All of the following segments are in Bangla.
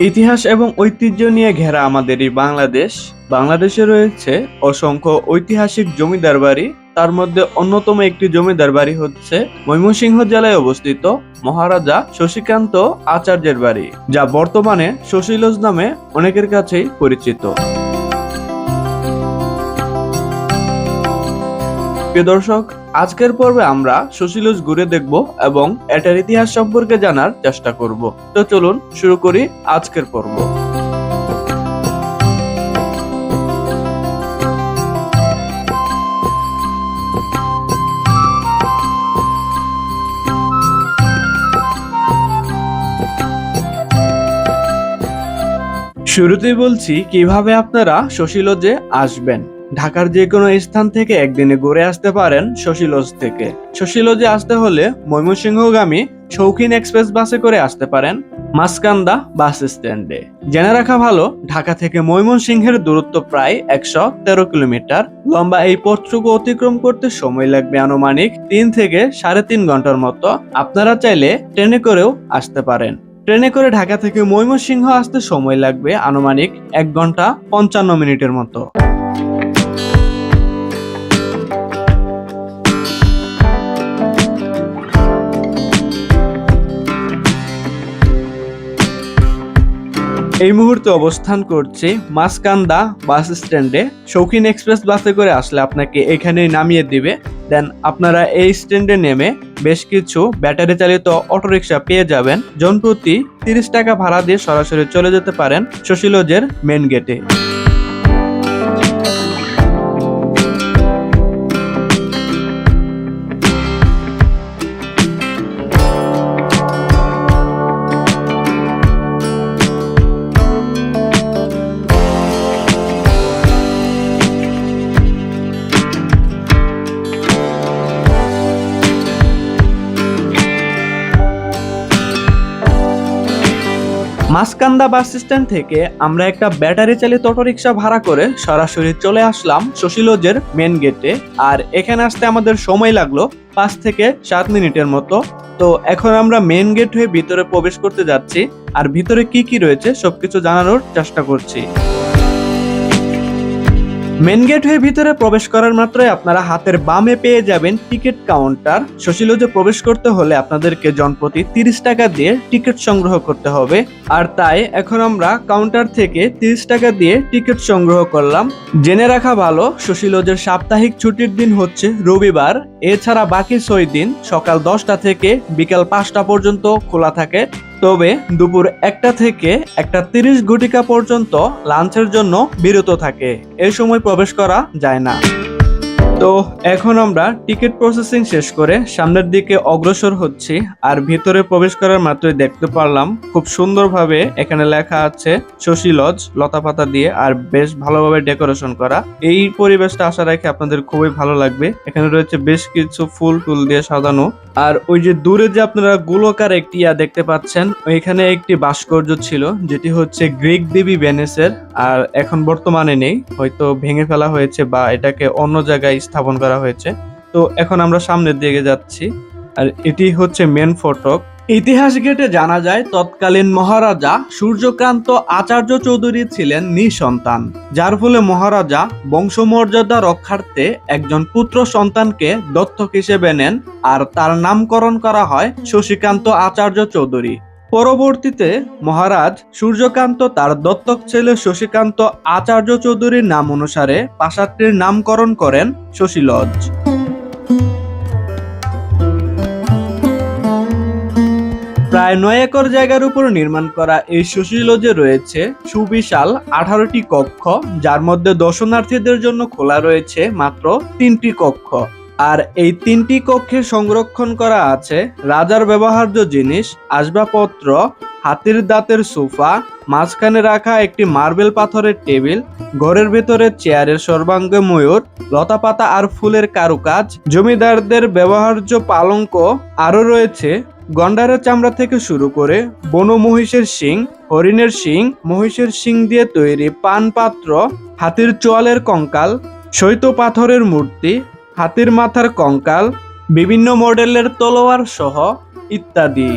ইতিহাস এবং ঐতিহ্য নিয়ে ঘেরা আমাদের এই বাংলাদেশ, বাংলাদেশে রয়েছে অসংখ্য ঐতিহাসিক জমিদার বাড়ি। তার মধ্যে অন্যতম একটি জমিদার বাড়ি হচ্ছে ময়মনসিংহ জেলায় অবস্থিত মহারাজা শশীকান্ত আচার্যের বাড়ি, যা বর্তমানে শশীলজ নামে অনেকের কাছেই পরিচিত। প্রিয় দর্শক, আজকের পর্বে আমরা শশীলজ ঘুরে দেখব এবং এটার ইতিহাস সম্পর্কে জানার চেষ্টা করব। তো চলুন শুরু করি আজকের পর্ব। শুরুতেই বলছি, কীভাবে আপনারা শশীলজে আসবেন? ঢাকার যে কোনো স্থান থেকে একদিনে ঘুরে আসতে পারেন শশীলজ থেকে। শশীলজে আসতে হলে ময়মনসিংহগামী শৌখিন এক্সপ্রেস বাসে করে আসতে পারেন মাসকান্দা বাস স্ট্যান্ডে। জেনে রাখা ভালো, ঢাকা থেকে ময়মনসিংহের দূরত্ব প্রায় একশো তেরো কিলোমিটার। লম্বা এই পথটুকু অতিক্রম করতে সময় লাগবে আনুমানিক তিন থেকে সাড়ে তিন ঘণ্টার মতো। আপনারা চাইলে ট্রেনে করেও আসতে পারেন। ট্রেনে করে ঢাকা থেকে ময়মনসিংহ আসতে সময় লাগবে আনুমানিক এক ঘণ্টা পঞ্চান্ন মিনিটের মতো। এই মুহূর্তে অবস্থান করছে মাসকান্দা বাস স্ট্যান্ডে। শৌখিন এক্সপ্রেস বাসে করে আসলে আপনাকে এখানেই নামিয়ে দিবে। দেন আপনারা এই স্ট্যান্ডে নেমে বেশ কিছু ব্যাটারি চালিত অটোরিকশা পেয়ে যাবেন। জনপ্রতি তিরিশ টাকা ভাড়া দিয়ে সরাসরি চলে যেতে পারেন সুশীলজের মেন গেটে মাসকান্দা বাস স্ট্যান্ড থেকে আমরা একটা ব্যাটারি চালিত অটোরিকশা ভাড়া করে সরাসরি চলে আসলাম শশীলজের মেন গেটে আর এখানে আসতে আমাদের সময় লাগল পাঁচ থেকে সাত মিনিটের মতো। তো এখন আমরা মেন গেট হয়ে ভিতরে প্রবেশ করতে যাচ্ছি। আর ভিতরে কি কি রয়েছে সবকিছু জানানোর চেষ্টা করছি। মেন গেট হয়ে ভিতরে প্রবেশ করার মাত্রই আপনারা হাতের বামে পেয়ে যাবেন টিকিট কাউন্টার শশীলজে প্রবেশ করতে হলে আপনাদেরকে জনপ্রতি তিরিশ টাকা দিয়ে টিকিট সংগ্রহ করতে হবে। আর তাই এখন আমরা কাউন্টার থেকে তিরিশ টাকা দিয়ে টিকিট সংগ্রহ করলাম। জেনে রাখা ভালো, শশীলজের সাপ্তাহিক ছুটির দিন হচ্ছে রবিবার। এছাড়া বাকি ছয় দিন সকাল দশটা থেকে বিকাল পাঁচটা পর্যন্ত খোলা থাকে। তবে দুপুর একটা থেকে একটা তিরিশ ঘটিকা পর্যন্ত লাঞ্চের জন্য বিরত থাকে। এ সময় প্রবেশ করা যায় না। তো এখন আমরা টিকিট প্রসেসিং শেষ করে সামনের দিকে অগ্রসর হচ্ছি আর ভিতরে প্রবেশ করার মাত্রই দেখতে পারলাম খুব সুন্দরভাবে এখানে লেখা আছে শশী লজ লতা পাতা দিয়ে আর বেশ ভালোভাবে ডেকোরেশন করা। এই পরিবেশটা আশা রাখি আপনাদের খুবই ভালো লাগবে। এখানে রয়েছে বেশ কিছু ফুল টুল দিয়ে সাজানো। আর ওই যে দূরে যে আপনারা গোলকার একটি ইয়া দেখতে পাচ্ছেন, ওইখানে একটি ভাস্কর্য ছিল, যেটি হচ্ছে গ্রিক দেবী ভেনেসের, আর এখন বর্তমানে নেই। হয়তো ভেঙে ফেলা হয়েছে বা এটাকে অন্য জায়গায় স্থাপন করা হয়েছে। তো এখন আমরা সামনের দিকে যাচ্ছি। আর এটি হচ্ছে মেন ফটক। ইতিহাস গেটে জানা যায়, তৎকালীন মহারাজা সূর্যকান্ত আচার্য চৌধুরী ছিলেন নিঃসন্তান। যার ফলে মহারাজা বংশমর্যাদা রক্ষার্থে একজন পুত্র সন্তানকে দত্তক হিসেবে নেন, আর তার নামকরণ করা হয় শশীকান্ত আচার্য চৌধুরী। পরবর্তীতে মহারাজ সূর্যকান্ত তার দত্তক ছেলে শশীকান্ত আচার্য চৌধুরীর নাম অনুসারে প্রাসাদটির নামকরণ করেন শশীলজ। প্রায় নয় একর জায়গার উপর নির্মাণ করা এই সুশীলজে রয়েছে সুবিশাল আঠারোটি কক্ষ, যার মধ্যে দর্শনার্থীদের জন্য খোলা রয়েছে মাত্র তিনটি কক্ষ। আর এই তিনটি কক্ষে সংরক্ষণ করা আছে রাজার ব্যবহার্য জিনিস, আসবাবপত্র, হাতির দাঁতের সোফা, মাঝখানে রাখা একটি মার্বেল পাথরের টেবিল, ঘরের ভেতরে চেয়ারের সর্বাঙ্গে ময়ূর, লতাপাতা আর ফুলের কারুকাজ, জমিদারদের ব্যবহার্য পালঙ্ক, আরও রয়েছে গন্ডারের চামড়া থেকে শুরু করে বন মহিষের শিং, হরিণের শিং, মহিষের শিং দিয়ে তৈরি পান পাত্র হাতির চোয়ালের কঙ্কাল, শৈত পাথরের মূর্তি হাতির মাথার কঙ্কাল বিভিন্ন মডেলের তলোয়ার সহ ইত্যাদি।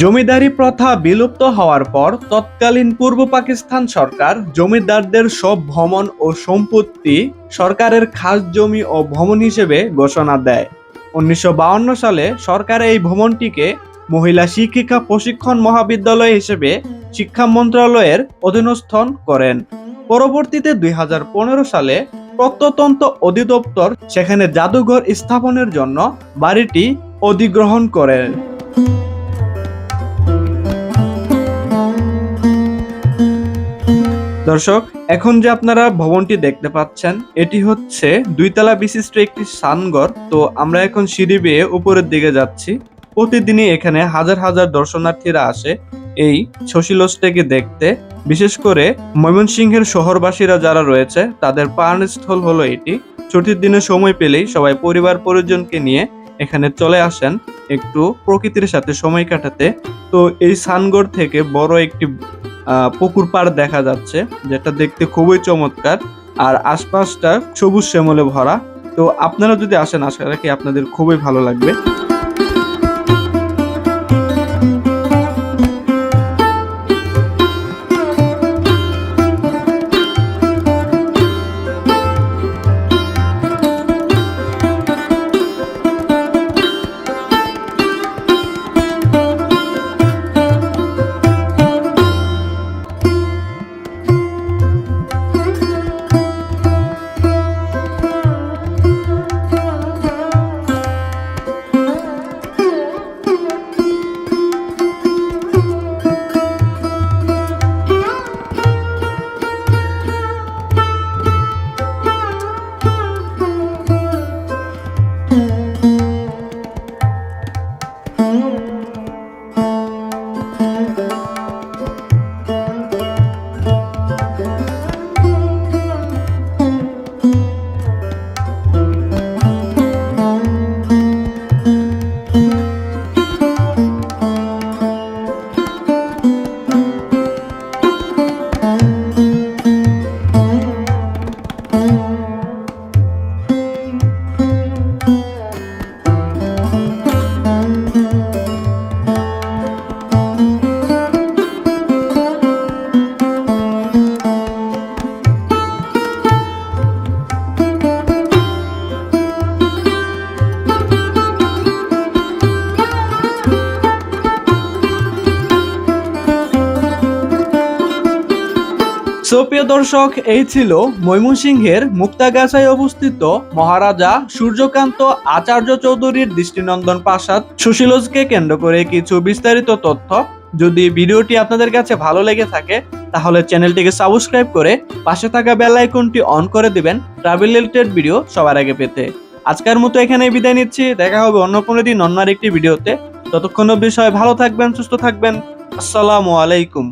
জমিদারি প্রথা বিলুপ্ত হওয়ার পর তৎকালীন পূর্ব পাকিস্তান সরকার জমিদারদের সব ভ্রমণ ও সম্পত্তি সরকারের খাস জমি ও ভ্রমণ হিসেবে ঘোষণা দেয়। উনিশশো সালে সরকার এই ভ্রমণটিকে মহিলা শিক্ষিকা প্রশিক্ষণ মহাবিদ্যালয় হিসেবে শিক্ষা মন্ত্রণালয়ের অধীনস্থন করেন। পরবর্তীতে দুই হাজার পনেরো সালে প্রত্নতন্ত্র অধিদপ্তর সেখানে জাদুঘর স্থাপনের জন্য বাড়িটি অধিগ্রহণ করেন। দর্শক, এখন যে আপনারা ভবনটি দেখতে পাচ্ছেন, এটি হচ্ছে দুইতলা বিশিষ্ট একটি সানগর তো আমরা এখন সিঁড়ি বেয়ে উপরের দিকে যাচ্ছি। প্রতিদিনই এখানে হাজার হাজার দর্শনার্থীরা আসে এই শশীলসটাকে দেখতে। বিশেষ করে ময়মনসিংহের শহরবাসীরা যারা রয়েছে, তাদের পার্নস্থল হলো এটি। ছুটির দিনে সময় পেলেই সবাই পরিবার পরিজনকে নিয়ে এখানে চলে আসেন একটু প্রকৃতির সাথে সময় কাটাতে। তো এই সানগড় থেকে বড় একটি পুকুর পাড় দেখা যাচ্ছে, যেটা দেখতে খুবই চমৎকার। আর আশপাশটা সবুজ শ্যামলে ভরা। তো আপনারা যদি আসেন, আশা রাখি আপনাদের খুবই ভালো লাগবে। সো প্রিয় দর্শক, এই ছিল ময়মনসিংহের মুক্তাগাছায় অবস্থিত মহারাজা সূর্যকান্ত আচার্য চৌধুরীর দৃষ্টিনন্দন প্রাসাদ। সুশীলজকে কেন্দ্র করে কিছু বিস্তারিত তথ্য। যদি ভিডিওটি আপনাদের কাছে ভালো লেগে থাকে, তাহলে চ্যানেলটিকে সাবস্ক্রাইব করে পাশে থাকা বেল আইকনটি অন করে দিবেন, ট্রাভেল রিলেটেড ভিডিও সবার আগে পেতে। আজকের মতো এখানে বিদায় নিচ্ছি। দেখা হবে অন্য কোনো দিন অন্য আরেকটি ভিডিওতে। ততক্ষণ সবাই ভালো থাকবেন, সুস্থ থাকবেন। আসসালামু আলাইকুম।